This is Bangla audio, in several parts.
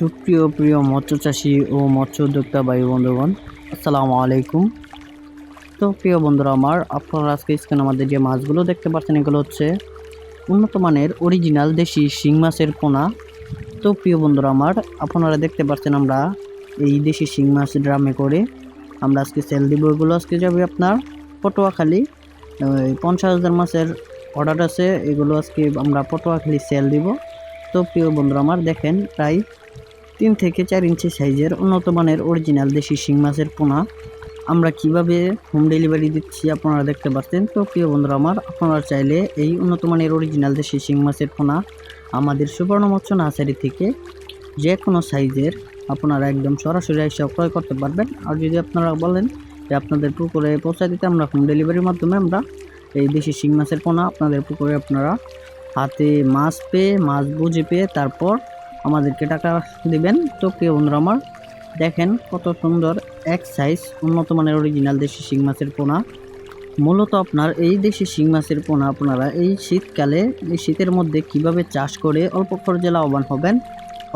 সুপ্রিয়, প্রিয় মৎস্য চাষি ও মৎস্য উদ্যোক্তা বায়ু বন্ধুগণ, আসসালামু আলাইকুম। তো প্রিয় বন্ধুরা আমার, আপনারা আজকে স্ক্রিনে আমাদের যে মাছগুলো দেখতে পাচ্ছেন, এগুলো হচ্ছে উন্নত মানের অরিজিনাল দেশি শিং মাছের পোনা। তো প্রিয় বন্ধুরা আমার, আপনারা দেখতে পাচ্ছেন আমরা এই দেশি শিং মাছ ড্রামে করে আমরা আজকে সেল দিব। এগুলো আজকে যাবে আপনার পটুয়াখালী। পঞ্চাশ হাজার মাছের অর্ডার আছে, এগুলো আজকে আমরা পটুয়াখালী সেল দিব। তো প্রিয় বন্ধুরা আমার, দেখেন প্রায় তিন থেকে চার ইঞ্চি সাইজের উন্নত মানের অরিজিনাল দেশি শিং মাছের পোনা। আমরা কীভাবে হোম ডেলিভারি দিচ্ছি আপনারা দেখতে পাচ্ছেন। তো প্রিয় বন্ধুরা আমার, আপনারা চাইলে এই উন্নত মানের অরিজিনাল দেশি শিং মাছের পোনা আমাদের সুবর্ণ মৎস্য নার্সারি থেকে যে কোনো সাইজের আপনারা একদম সরাসরি এসে ক্রয় করতে পারবেন। আর যদি আপনারা বলেন যে আপনাদের পুকুরে পৌঁছে দিতে আমরা হোম ডেলিভারির মাধ্যমে আমরা এই দেশি শিং মাছের পোনা আপনাদের পুকুরে আপনারা হাতে মাছ পেয়ে, মাছ বুঝে পেয়ে তারপর আমাদেরকে টাকা দিবেন। তো প্রিয় বন্ধুরা আমার, দেখেন কত সুন্দর এক সাইজ উন্নত মানের অরিজিনাল দেশি শিং মাছের পোনা। মূলত আপনার এই দেশি শিং মাছের পোনা আপনারা এই শীতকালে, এই শীতের মধ্যে কীভাবে চাষ করে অল্প খরচে লাভবান হবেন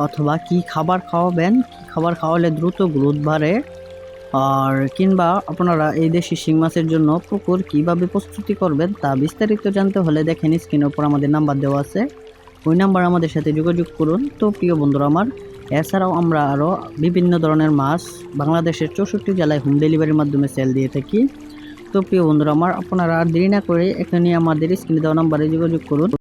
অথবা কি খাবার খাওয়াবেন, কি খাবার খাওয়ালে দ্রুত গ্রোথ বাড়ে, আর কিংবা আপনারা এই দেশি শিং মাছের জন্য পুকুর কীভাবে প্রস্তুতি করবেন তা বিস্তারিত জানতে হলে দেখেন স্ক্রিনের উপর আমাদের নাম্বার দেওয়া আছে। ওই নাম্বার আমাদের সাথে যোগাযোগ করুন। তো প্রিয় বন্ধুরা আমার, এছাড়াও আমরা আরও বিভিন্ন ধরনের মাছ বাংলাদেশের চৌষট্টি জেলায় হোম ডেলিভারির মাধ্যমে সেল দিয়ে থাকি। তো প্রিয় বন্ধুরা আমার, আপনারা আর দেরি না করে এখানে আমাদের স্ক্রিনে দেওয়া নাম্বারে যোগাযোগ করুন।